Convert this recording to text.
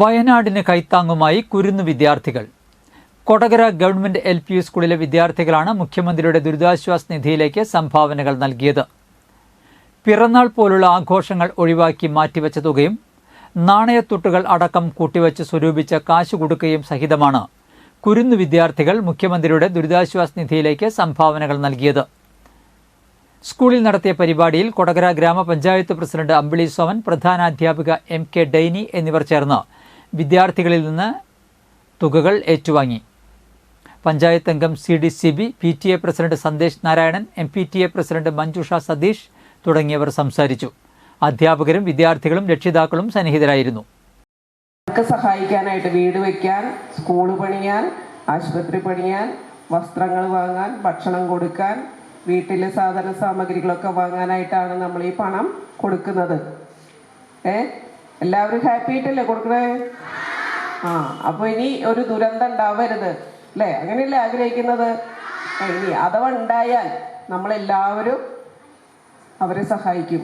വയനാടിന് കൈത്താങ്ങുമായി കുരുന്നു വിദ്യാർത്ഥികൾ. Kodakara government L P സ്കൂളിലെ വിദ്യാർത്ഥികളാണ് മുഖ്യമന്ത്രിയുടെ ദുരിതാശ്വാസ നിധിയിലേക്ക് സംഭാവനകൾ നൽകിയത്. പിറന്നാൾ പോലുള്ള ആഘോഷങ്ങൾ ഒഴിവാക്കി മാറ്റിവെച്ച തുകയും നാണയത്തുട്ടുകൾ അടക്കം കൂട്ടിവച്ച് സ്വരൂപിച്ച കാശ് കൊടുക്കുകയും സഹിതമാണ് കുരുന്നു വിദ്യാർത്ഥികൾ മുഖ്യമന്ത്രിയുടെ ദുരിതാശ്വാസ നിധിയിലേക്ക് സംഭാവനകൾ നൽകിയത്. സ്കൂളിൽ നടത്തിയ പരിപാടിയിൽ കൊടകര ഗ്രാമപഞ്ചായത്ത് പ്രസിഡന്റ് അമ്പിളി സോമൻ പ്രധാനാധ്യാപിക എം കെ ഡൈനി എന്നിവർ ചേർന്ന് വിദ്യാർത്ഥികളിൽ നിന്ന് തുകകൾ ഏറ്റുവാങ്ങി. പഞ്ചായത്ത് അംഗം C D C B P T A president Sandesh Narayanan M P T A president Manjusha Satheesh തുടങ്ങിയവർ സംസാരിച്ചു. അധ്യാപകരും വിദ്യാർത്ഥികളും രക്ഷിതാക്കളും സന്നിഹിതരായിരുന്നു. സഹായിക്കാനായിട്ട് വീട് വെക്കാൻ സ്കൂൾ പണിയാൻ ആശുപത്രി പണിയാൻ വസ്ത്രങ്ങൾ വാങ്ങാൻ ഭക്ഷണം കൊടുക്കാൻ വീട്ടിലെ സാധന സാമഗ്രികളൊക്കെ വാങ്ങാനായിട്ടാണ് നമ്മൾ ഈ പണം കൊടുക്കുന്നത്. ഏ? എല്ലാവരും ഹാപ്പി ആയിട്ടല്ലേ കൊടുക്കണേ? ആ അപ്പൊ ഇനി ഒരു ദുരന്തം ഉണ്ടാവരുത്. അല്ലേ? അങ്ങനെയല്ലേ ആഗ്രഹിക്കുന്നത്? ഇനി അഥവാ ഉണ്ടായാൽ നമ്മളെല്ലാവരും അവരെ സഹായിക്കും.